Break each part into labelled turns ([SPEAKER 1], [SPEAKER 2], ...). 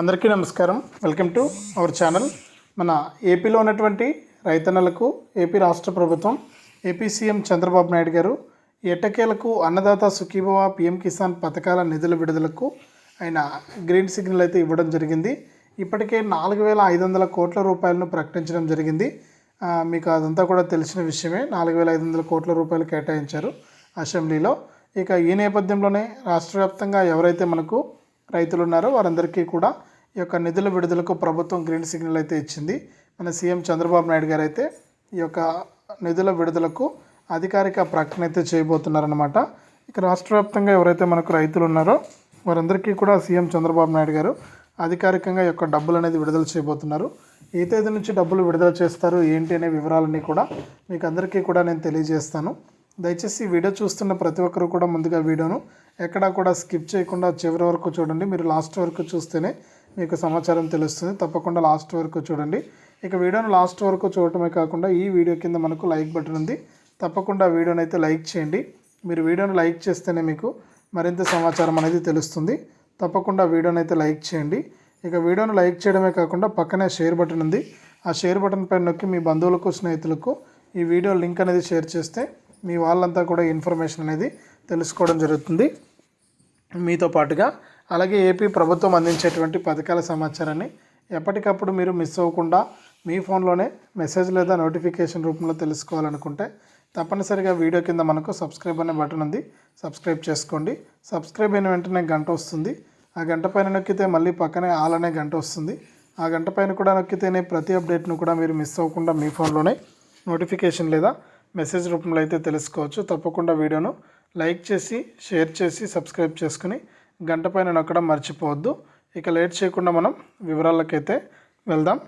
[SPEAKER 1] అందరికీ నమస్కారం. Welcome to our channel. మన ఏపీలో ఉన్నటువంటి రైతన్నలకు ఏపీ రాష్ట్ర ప్రభుత్వం ఏపీ సీఎం చంద్రబాబు నాయుడు గారు ఎట్టకేలకు అన్నదాత సుఖీభవ పిఎం కిసాన్ పథకాల నిధుల విడుదలకు ఆయన గ్రీన్ సిగ్నల్ అయితే ఇవ్వడం జరిగింది. ఇప్పటికే నాలుగు వేల ఐదు వందల కోట్ల రూపాయలను ప్రకటించడం జరిగింది. మీకు అదంతా కూడా తెలిసిన విషయమే. నాలుగు వేల ఐదు వందల కోట్ల రూపాయలు కేటాయించారు అసెంబ్లీలో. ఇక ఈ నేపథ్యంలోనే రాష్ట్ర వ్యాప్తంగా ఎవరైతే మనకు రైతులు ఉన్నారో వారందరికీ కూడా ఈ యొక్క నిధుల విడుదలకు ప్రభుత్వం గ్రీన్ సిగ్నల్ అయితే ఇచ్చింది. మన సీఎం చంద్రబాబు నాయుడు గారు అయితే ఈ యొక్క నిధుల విడుదలకు అధికారిక ప్రకటన అయితే చేయబోతున్నారన్నమాట. ఇక రాష్ట్ర వ్యాప్తంగా ఎవరైతే మనకు రైతులు ఉన్నారో వారందరికీ కూడా సీఎం చంద్రబాబు నాయుడు గారు అధికారికంగా యొక్క డబ్బులు అనేది విడుదల చేయబోతున్నారు. ఏ తేదీ నుంచి డబ్బులు విడుదల చేస్తారు ఏంటి అనే వివరాలన్నీ కూడా మీకు అందరికీ కూడా నేను తెలియజేస్తాను. దయచేసి వీడియో చూస్తున్న ప్రతి ఒక్కరు కూడా ముందుగా వీడియోను ఎక్కడా కూడా స్కిప్ చేయకుండా చివరి వరకు చూడండి. మీరు లాస్ట్ వరకు చూస్తేనే మీకు సమాచారం తెలుస్తుంది. తప్పకుండా లాస్ట్ వరకు చూడండి. ఇక వీడియోను లాస్ట్ వరకు చూడటమే కాకుండా ఈ వీడియో కింద మనకు లైక్ బటన్ ఉంది. తప్పకుండా వీడియోని అయితే లైక్ చేయండి. మీరు వీడియోను లైక్ చేస్తేనే మీకు మరింత సమాచారం అనేది తెలుస్తుంది. తప్పకుండా వీడియోని అయితే లైక్ చేయండి. ఇక వీడియోను లైక్ చేయడమే కాకుండా పక్కనే షేర్ బటన్ ఉంది. ఆ షేర్ బటన్ పైన నొక్కి మీ బంధువులకు స్నేహితులకు ఈ వీడియో లింక్ అనేది షేర్ చేస్తే మీ వాళ్ళంతా కూడా ఇన్ఫర్మేషన్ అనేది తెలుసుకోవడం జరుగుతుంది. మీతో పాటుగా అలాగే ఏపీ ప్రభుత్వం అందించేటువంటి పథకాల సమాచారాన్ని ఎప్పటికప్పుడు మీరు మిస్ అవ్వకుండా మీ ఫోన్లోనే మెసేజ్ లేదా నోటిఫికేషన్ రూపంలో తెలుసుకోవాలనుకుంటే తప్పనిసరిగా వీడియో కింద మనకు సబ్స్క్రైబ్ అనే బటన్ ఉంది. సబ్స్క్రైబ్ చేసుకోండి. సబ్స్క్రైబ్ అయిన వెంటనే గంట వస్తుంది. ఆ గంట పైన నొక్కితే మళ్ళీ పక్కనే ఆల్ అనే గంట వస్తుంది. ఆ గంట పైన కూడా నొక్కితేనే ప్రతి అప్డేట్ను కూడా మీరు మిస్ అవ్వకుండా మీ ఫోన్లోనే నోటిఫికేషన్ లేదా మెసేజ్ రూపంలో అయితే తెలుసుకోవచ్చు. తప్పకుండా వీడియోను లైక్ చేసి షేర్ చేసి సబ్స్క్రైబ్ చేసుకుని గంట పైన నొక్కడం మర్చిపోవద్దు. ఇక లేట్ చేయకుండా మనం వివరాలకైతే వెళ్దాం.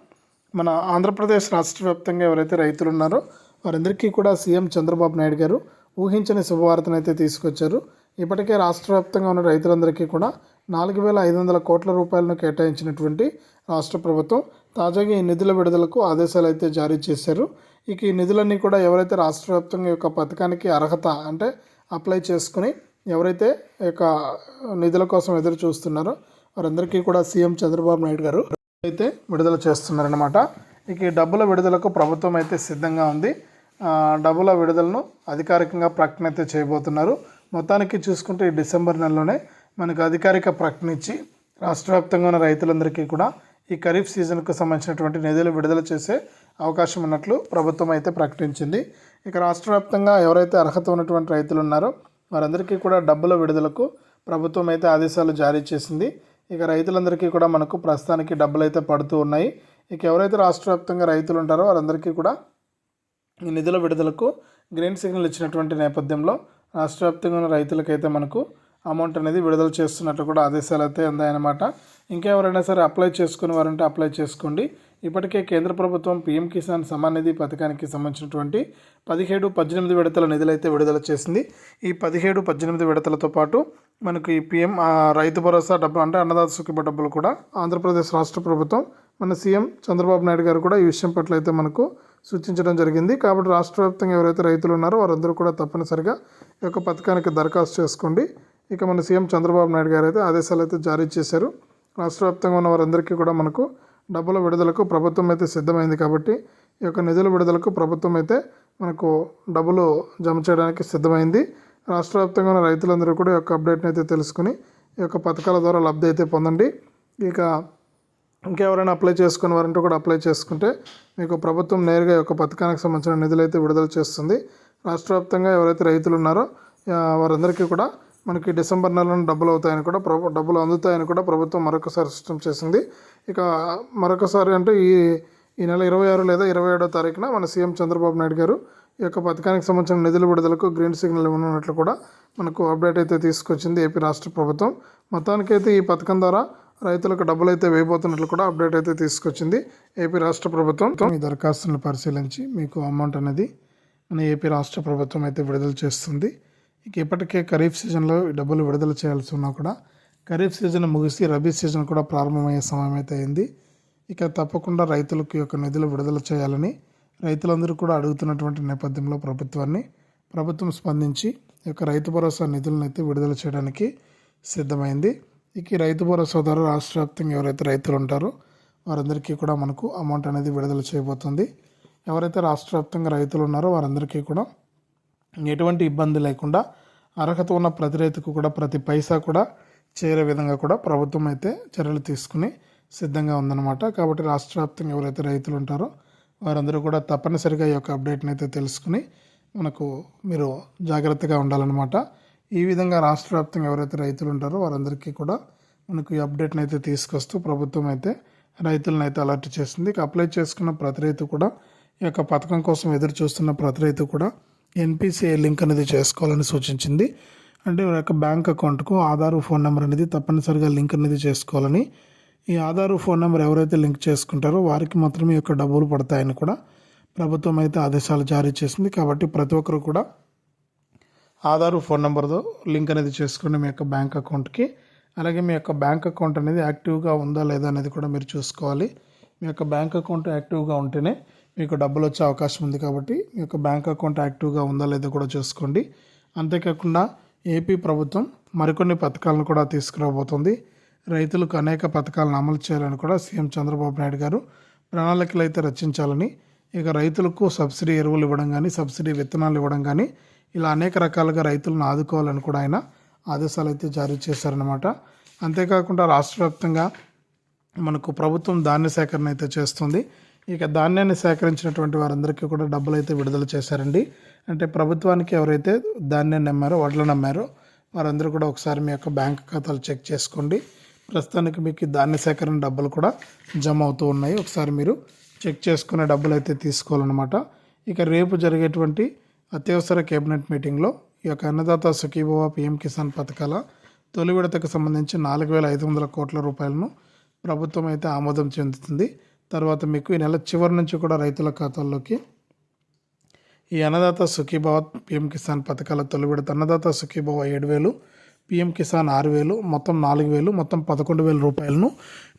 [SPEAKER 1] మన ఆంధ్రప్రదేశ్ రాష్ట్ర వ్యాప్తంగా ఎవరైతే రైతులు ఉన్నారో వారందరికీ కూడా సీఎం చంద్రబాబు నాయుడు గారు ఊహించని శుభవార్తను అయితే తీసుకొచ్చారు. ఇప్పటికే రాష్ట్ర వ్యాప్తంగా ఉన్న రైతులందరికీ కూడా నాలుగు వేల ఐదు వందల కోట్ల రూపాయలను కేటాయించినటువంటి రాష్ట్ర ప్రభుత్వం తాజాగా ఈ నిధుల విడుదలకు ఆదేశాలు అయితే జారీ చేశారు. ఇక ఈ నిధులన్నీ కూడా ఎవరైతే రాష్ట్ర వ్యాప్తంగా యొక్క పథకానికి అర్హత అంటే అప్లై చేసుకుని ఎవరైతే యొక్క నిధుల కోసం ఎదురు చూస్తున్నారో వారందరికీ కూడా సీఎం చంద్రబాబు నాయుడు గారు అయితే విడుదల చేస్తున్నారనమాట ఇక ఈ డబ్బుల విడుదలకు ప్రభుత్వం అయితే సిద్ధంగా ఉంది. డబ్బుల విడుదలను అధికారికంగా ప్రకటన అయితే చేయబోతున్నారు. మొత్తానికి చూసుకుంటే ఈ డిసెంబర్ నెలలోనే మనకు అధికారిక ప్రకటన ఇచ్చి రాష్ట్ర వ్యాప్తంగా ఉన్న రైతులందరికీ కూడా ఈ ఖరీఫ్ సీజన్కు సంబంధించినటువంటి నిధులు విడుదల చేసే అవకాశం ఉన్నట్లు ప్రభుత్వం అయితే ప్రకటించింది. ఇక రాష్ట్ర వ్యాప్తంగా ఎవరైతే అర్హత ఉన్నటువంటి రైతులు ఉన్నారో వారందరికీ కూడా డబ్బుల విడుదలకు ప్రభుత్వం అయితే ఆదేశాలు జారీ చేసింది. ఇక రైతులందరికీ కూడా మనకు ప్రస్తుతానికి డబ్బులు అయితే పడుతూ ఉన్నాయి. ఇక ఎవరైతే రాష్ట్ర వ్యాప్తంగా రైతులు ఉంటారో వారందరికీ కూడా ఈ నిధుల విడుదలకు గ్రీన్ సిగ్నల్ ఇచ్చినటువంటి నేపథ్యంలో రాష్ట్ర వ్యాప్తంగా ఉన్న రైతులకైతే మనకు అమౌంట్ అనేది విడుదల చేస్తున్నట్లు కూడా ఆదేశాలు అయితే అందాయన్నమాట. ఇంకా ఎవరైనా సరే అప్లై చేసుకుని వారంటే అప్లై చేసుకోండి. ఇప్పటికే కేంద్ర ప్రభుత్వం పీఎం కిసాన్ సమాన్ నిధి పథకానికి సంబంధించినటువంటి పదిహేడు పద్దెనిమిది విడతల నిధులైతే విడుదల చేసింది. ఈ పదిహేడు పద్దెనిమిది విడతలతో పాటు మనకి ఈ పిఎం రైతు భరోసా డబ్బు అంటే అన్నదాత సుఖిబ డబ్బులు కూడా ఆంధ్రప్రదేశ్ రాష్ట్ర ప్రభుత్వం మన సీఎం చంద్రబాబు నాయుడు గారు కూడా ఈ విషయం పట్ల అయితే మనకు సూచించడం జరిగింది. కాబట్టి రాష్ట్ర వ్యాప్తంగా ఎవరైతే రైతులు ఉన్నారో వారందరూ కూడా తప్పనిసరిగా ఈ యొక్క పథకానికి దరఖాస్తు చేసుకోండి. ఇక మన సీఎం చంద్రబాబు నాయుడు గారు అయితే ఆదేశాలు అయితే జారీ చేశారు. రాష్ట్ర వ్యాప్తంగా ఉన్న వారందరికీ కూడా మనకు డబ్బుల విడుదలకు ప్రభుత్వం అయితే సిద్ధమైంది కాబట్టి ఈ యొక్క నిధుల విడుదలకు ప్రభుత్వం అయితే మనకు డబ్బులు జమ చేయడానికి సిద్ధమైంది. రాష్ట్ర వ్యాప్తంగా ఉన్న రైతులందరూ కూడా ఈ యొక్క అప్డేట్ని అయితే తెలుసుకుని ఈ యొక్క పథకాల ద్వారా లబ్ధి అయితే పొందండి. ఇక ఇంకెవరైనా అప్లై చేసుకుని వారంటే కూడా అప్లై చేసుకుంటే మీకు ప్రభుత్వం నేరుగా ఈ యొక్క పథకానికి సంబంధించిన నిధులు అయితే విడుదల చేస్తుంది. రాష్ట్ర వ్యాప్తంగా ఎవరైతే రైతులు ఉన్నారో వారందరికీ కూడా మనకి డిసెంబర్ నెలలో డబ్బులు అవుతాయని కూడా ప్రభు డబ్బులు అందుతాయని కూడా ప్రభుత్వం మరొకసారి స్పష్టం చేసింది. ఇక మరొకసారి అంటే ఈ ఈ నెల ఇరవై ఆరు లేదా ఇరవై ఏడో తారీఖున మన సీఎం చంద్రబాబు నాయుడు గారు ఈ యొక్క పథకానికి సంబంధించిన నిధుల విడుదలకు గ్రీన్ సిగ్నల్ ఇవ్వనున్నట్లు కూడా మనకు అప్డేట్ అయితే తీసుకొచ్చింది ఏపీ రాష్ట్ర ప్రభుత్వం. మొత్తానికైతే ఈ పథకం ద్వారా రైతులకు డబ్బులు అయితే వేయబోతున్నట్లు కూడా అప్డేట్ అయితే తీసుకొచ్చింది ఏపీ రాష్ట్ర ప్రభుత్వం. ఈ దరఖాస్తులను పరిశీలించి మీకు అమౌంట్ అనేది మన ఏపీ రాష్ట్ర ప్రభుత్వం అయితే విడుదల చేస్తుంది. ఇక ఇప్పటికే ఖరీఫ్ సీజన్లో డబ్బులు విడుదల చేయాల్సి ఉన్నా కూడా ఖరీఫ్ సీజన్ ముగిసి రబీ సీజన్ కూడా ప్రారంభమయ్యే సమయం అయితే అయింది. ఇక తప్పకుండా రైతులకు యొక్క నిధులు విడుదల చేయాలని రైతులందరూ కూడా అడుగుతున్నటువంటి నేపథ్యంలో ప్రభుత్వాన్ని ప్రభుత్వం స్పందించి ఈ యొక్క రైతు భరోసా నిధులను అయితే విడుదల చేయడానికి సిద్ధమైంది. ఇక ఈ రైతు భరోసా ద్వారా రాష్ట్ర వ్యాప్తంగా ఎవరైతే రైతులు ఉంటారో వారందరికీ కూడా మనకు అమౌంట్ అనేది విడుదల చేయబోతుంది. ఎవరైతే రాష్ట్ర వ్యాప్తంగా రైతులు ఉన్నారో వారందరికీ కూడా ఎటువంటి ఇబ్బంది లేకుండా అర్హత ఉన్న ప్రతి రైతుకు కూడా ప్రతి పైసా కూడా చేరే విధంగా కూడా ప్రభుత్వం అయితే చర్యలు తీసుకుని సిద్ధంగా ఉందన్నమాట. కాబట్టి రాష్ట్ర వ్యాప్తంగా ఎవరైతే రైతులు ఉంటారో వారందరూ కూడా తప్పనిసరిగా ఈ యొక్క అప్డేట్ని అయితే తెలుసుకుని మనకు మీరు జాగ్రత్తగా ఉండాలన్నమాట. ఈ విధంగా రాష్ట్ర వ్యాప్తంగా ఎవరైతే రైతులు ఉంటారో వారందరికీ కూడా మనకు ఈ అప్డేట్ని అయితే తీసుకొస్తూ ప్రభుత్వం అయితే రైతులను అయితే అలర్ట్ చేస్తుంది ఇక అప్లై చేసుకున్న ప్రతి రైతు కూడా ఈ యొక్క పథకం కోసం ఎదురు చూస్తున్న ప్రతి రైతు కూడా ఎన్పిసిఐ లింక్ అనేది చేసుకోవాలని సూచించింది. అంటే వారి యొక్క బ్యాంక్ అకౌంట్కు ఆధార్ ఫోన్ నెంబర్ అనేది తప్పనిసరిగా లింక్ అనేది చేసుకోవాలని ఈ ఆధార్ ఫోన్ నెంబర్ ఎవరైతే లింక్ చేసుకుంటారో వారికి మాత్రమే ఈ యొక్క డబ్బులు పడతాయని కూడా ప్రభుత్వం అయితే ఆదేశాలు జారీ చేసింది. కాబట్టి ప్రతి ఒక్కరు కూడా ఆధార్ ఫోన్ నెంబర్తో లింక్ అనేది చేసుకోండి మీ యొక్క బ్యాంక్ అకౌంట్కి అలాగే మీ యొక్క బ్యాంక్ అకౌంట్ అనేది యాక్టివ్గా ఉందా లేదా అనేది కూడా మీరు చూసుకోవాలి. మీ యొక్క బ్యాంక్ అకౌంట్ యాక్టివ్గా ఉంటేనే మీకు డబ్బులు వచ్చే అవకాశం ఉంది కాబట్టి మీ యొక్క బ్యాంక్ అకౌంట్ యాక్టివ్గా ఉందా లేదా కూడా చూసుకోండి. అంతేకాకుండా ఏపీ ప్రభుత్వం మరికొన్ని పథకాలను కూడా తీసుకురాబోతుంది. రైతులకు అనేక పథకాలను అమలు చేయాలని కూడా సీఎం చంద్రబాబు నాయుడు గారు ప్రణాళికలు అయితే రచించాలని ఇక రైతులకు సబ్సిడీ ఎరువులు ఇవ్వడం కానీ సబ్సిడీ విత్తనాలు ఇవ్వడం కానీ ఇలా అనేక రకాలుగా రైతులను ఆదుకోవాలని కూడా ఆయన ఆదేశాలు అయితే జారీ చేశారనమాట అంతేకాకుండా రాష్ట్ర వ్యాప్తంగా మనకు ప్రభుత్వం ధాన్య సేకరణ అయితే చేస్తుంది. ఇక ధాన్యాన్ని సేకరించినటువంటి వారందరికీ కూడా డబ్బులు అయితే విడుదల చేశారండి. అంటే ప్రభుత్వానికి ఎవరైతే ధాన్యాన్ని నమ్మారో వడ్లను నమ్మారో వారందరూ కూడా ఒకసారి మీ యొక్క బ్యాంక్ ఖాతాలు చెక్ చేసుకోండి. ప్రస్తుతానికి మీకు ఈ ధాన్య సేకరణ డబ్బులు కూడా జమ అవుతూ ఉన్నాయి. ఒకసారి మీరు చెక్ చేసుకునే డబ్బులు అయితే తీసుకోవాలన్నమాట. ఇక రేపు జరిగేటువంటి అత్యవసర కేబినెట్ మీటింగ్లో ఈ యొక్క అన్నదాత సుఖీభవ పిఎం కిసాన్ పథకాల తొలి విడతకు సంబంధించి నాలుగు వేల ఐదు వందల కోట్ల రూపాయలను ప్రభుత్వం అయితే ఆమోదం చెందుతుంది. తర్వాత మీకు ఈ నెల చివరి నుంచి కూడా రైతుల ఖాతాల్లోకి ఈ అన్నదాత సుఖీభావ పిఎం కిసాన్ పథకాల తొలి విడత అన్నదాత సుఖీభావ ఏడు వేలు పిఎం కిసాన్ ఆరు వేలు మొత్తం నాలుగు వేలు మొత్తం పదకొండు వేల రూపాయలను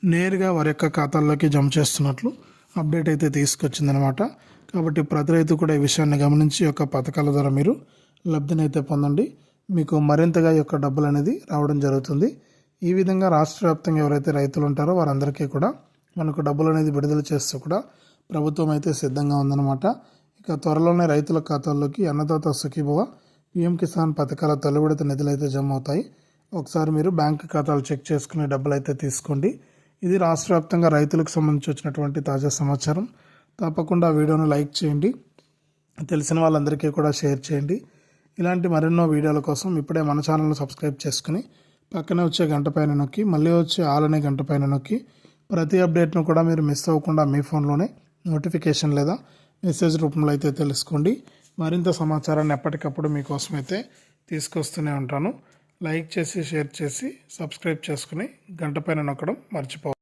[SPEAKER 1] నేరుగా వారి యొక్క ఖాతాల్లోకి జమ చేస్తున్నట్లు అప్డేట్ అయితే తీసుకొచ్చిందనమాట కాబట్టి ప్రతి రైతు కూడా ఈ విషయాన్ని గమనించి యొక్క పథకాల ద్వారా మీరు లబ్ధినైతే పొందండి. మీకు మరింతగా యొక్క డబ్బులు అనేది రావడం జరుగుతుంది. ఈ విధంగా రాష్ట్ర వ్యాప్తంగా ఎవరైతే రైతులు ఉంటారో వారందరికీ కూడా మనకు డబ్బులు అనేది విడుదల చేస్తూ కూడా ప్రభుత్వం అయితే సిద్ధంగా ఉందన్నమాట. ఇక త్వరలోనే రైతుల ఖాతాల్లోకి అన్నదాత సుఖీభవ పిఎం కిసాన్ పథకాల తొలి నిధులు అయితే జమ అవుతాయి ఒకసారి మీరు బ్యాంక్ ఖాతాలు చెక్ చేసుకునే డబ్బులు అయితే తీసుకోండి. ఇది రాష్ట్ర వ్యాప్తంగా రైతులకు సంబంధించి వచ్చినటువంటి తాజా సమాచారం. తప్పకుండా వీడియోను లైక్ చేయండి. తెలిసిన వాళ్ళందరికీ కూడా షేర్ చేయండి. ఇలాంటి మరెన్నో వీడియోల కోసం ఇప్పుడే మన ఛానల్ను సబ్స్క్రైబ్ చేసుకుని పక్కనే వచ్చే గంట పైన నొక్కి మళ్ళీ వచ్చే ఆలనే గంట పైన నొక్కి ప్రతి అప్డేట్ను కూడా మీరు మిస్ అవ్వకుండా మీ ఫోన్లోనే నోటిఫికేషన్ లేదా మెసేజ్ రూపంలో అయితే తెలుసుకోండి. మరింత సమాచారాన్ని ఎప్పటికప్పుడు మీకోసం అయితే తీసుకొస్తూనే ఉంటాను. లైక్ చేసి షేర్ చేసి సబ్స్క్రైబ్ చేసుకుని గంట పైన నొక్కడం మర్చిపో